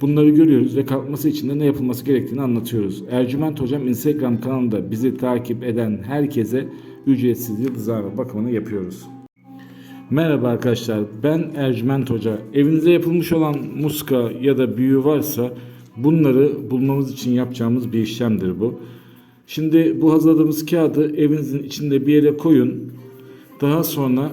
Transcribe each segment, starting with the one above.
bunları görüyoruz ve kalkması için de ne yapılması gerektiğini anlatıyoruz. Ercüment Hocam Instagram kanalında bizi takip eden herkese ücretsiz yıldızlama bakımını yapıyoruz. Merhaba arkadaşlar, ben Ercüment Hoca. Evinize yapılmış olan muska ya da büyü varsa bunları bulmamız için yapacağımız bir işlemdir bu. Şimdi bu hazırladığımız kağıdı evinizin içinde bir yere koyun. Daha sonra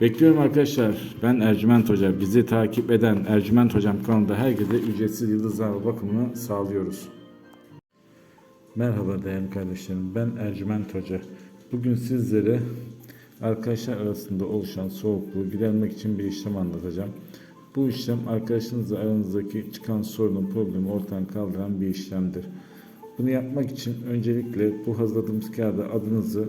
Bekliyorum arkadaşlar. Ben Ercüment Hoca. Bizi takip eden Ercüment Hocam kanalında herkese ücretsiz yıldızlama bakımını sağlıyoruz. Merhaba değerli kardeşlerim. Ben Ercüment Hoca. Bugün sizlere arkadaşlar arasında oluşan soğukluğu gidermek için bir işlem anlatacağım. Bu işlem arkadaşınızla aranızdaki çıkan sorunun problemi ortadan kaldıran bir işlemdir. Bunu yapmak için öncelikle bu hazırladığımız kağıda adınızı,